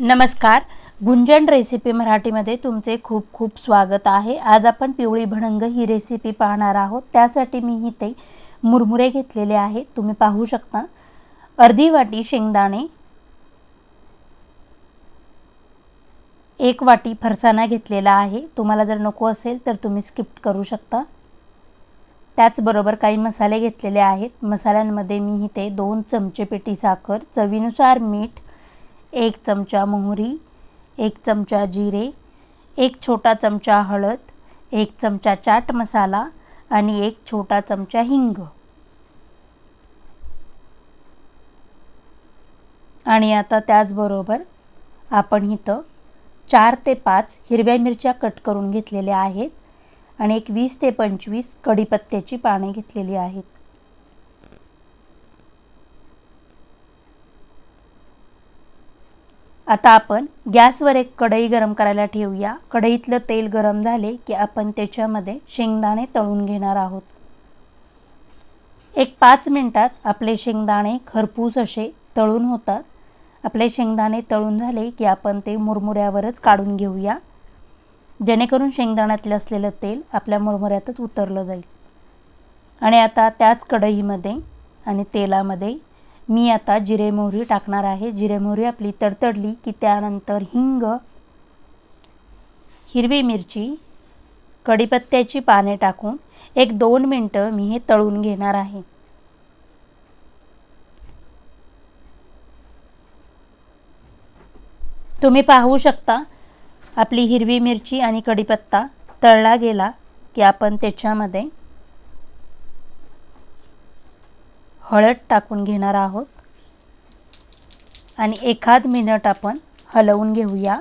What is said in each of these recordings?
नमस्कार. गुंजन रेसिपी मराठीमध्ये तुमचे खूप खूप स्वागत आहे. आज आपण पिवळी भणंग ही रेसिपी पाहणार आहोत. त्यासाठी मी इथे मुरमुरे घेतलेले आहेत. तुम्ही पाहू शकता. अर्धी वाटी शेंगदाणे एक वाटी फरसाणा घेतलेला आहे. तुम्हाला जर नको असेल तर तुम्ही स्किप करू शकता. त्याचबरोबर काही मसाले घेतलेले आहेत. मसाल्यांमध्ये मी इथे दोन चमचे पेटी साखर चवीनुसार मीठ एक चमचा मोहरी एक चमचा जिरे एक छोटा चमचा हळद एक चमचा चाट मसाला आणि एक छोटा चमचा हिंग. आणि आता त्याचबरोबर आपण इथं चार ते पाच हिरव्या मिरच्या कट करून घेतलेल्या आहेत आणि एक वीस ते पंचवीस कढीपत्त्याची पाने घेतलेली आहेत. आता आपण गॅसवर एक कढई गरम करायला ठेवूया. कढईतलं तेल गरम झाले की आपण त्याच्यामध्ये शेंगदाणे तळून घेणार आहोत. एक पाच मिनटात आपले शेंगदाणे खरपूस असे तळून होतात. आपले शेंगदाणे तळून झाले की आपण ते मुरमुऱ्यावरच काढून घेऊया. जेणेकरून शेंगदाण्यातलं असलेलं तेल आपल्या मुरमुऱ्यातच उतरलं जाईल. आणि आता त्याच कढईमध्ये आणि तेलामध्ये मी आता जिरे मोहरी टाकणार आहे. जिरे मोहरी आपली तडतडली की त्यानंतर हिंग हिरवी मिरची कढीपत्त्याची पाने टाकून एक दोन मिनटं मी हे तळून घेणार आहे. तुम्ही पाहू शकता आपली हिरवी मिरची आणि कढीपत्ता तळला गेला की आपण त्याच्यामध्ये हळद टाकून घेणार आहोत. आणि एखाद मिनट आपण हलवून घेऊया.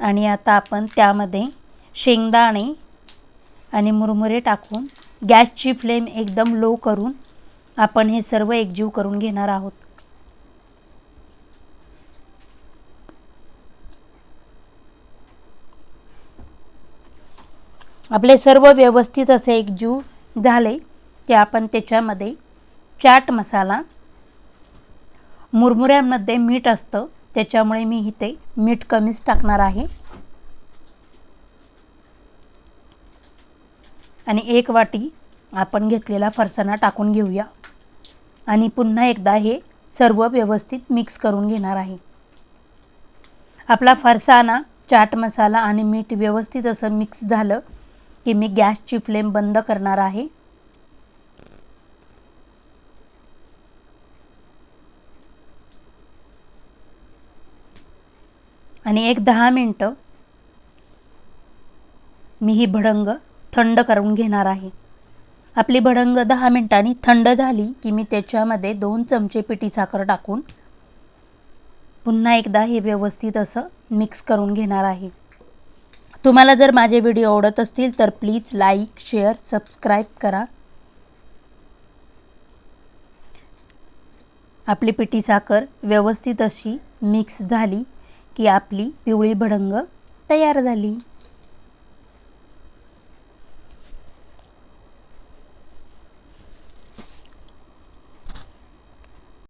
आणि आता आपण त्यामध्ये शेंगदाणे आणि मुरमुरे टाकून गॅसची फ्लेम एकदम लो करून आपण हे सर्व एकजीव करून घेणार आहोत. आपले सर्व व्यवस्थित असे एकजीव झाले की आपण त्याच्यामध्ये चाट मसाला मुरमुऱ्यामध्ये मीठ असतं त्याच्यामुळे मी इथे मीठ कमीच टाकणार आहे. आणि एक वाटी आपण घेतलेला फरसाणा टाकून घेऊया. आणि पुन्हा एकदा हे सर्व व्यवस्थित मिक्स करून घेणार आहे. आपला फरसाणा चाट मसाला आणि मीठ व्यवस्थित असं मिक्स झालं की मी गॅसची फ्लेम बंद करणार आहे. आणि एक दहा मिनटं मी ही भडंग थंड करून घेणार आहे. आपली भडंग दहा मिनटांनी थंड झाली की मी त्याच्यामध्ये दोन चमचे पिठी साखर टाकून पुन्हा एकदा हे व्यवस्थित असं मिक्स करून घेणार आहे. तुम्हाला जर माझे व्हिडिओ आवडत असतील तर प्लीज लाईक शेअर सबस्क्राईब करा. आपली पिठी साखर व्यवस्थित अशी मिक्स झाली की आपली पिवळी भडंग तयार झाली.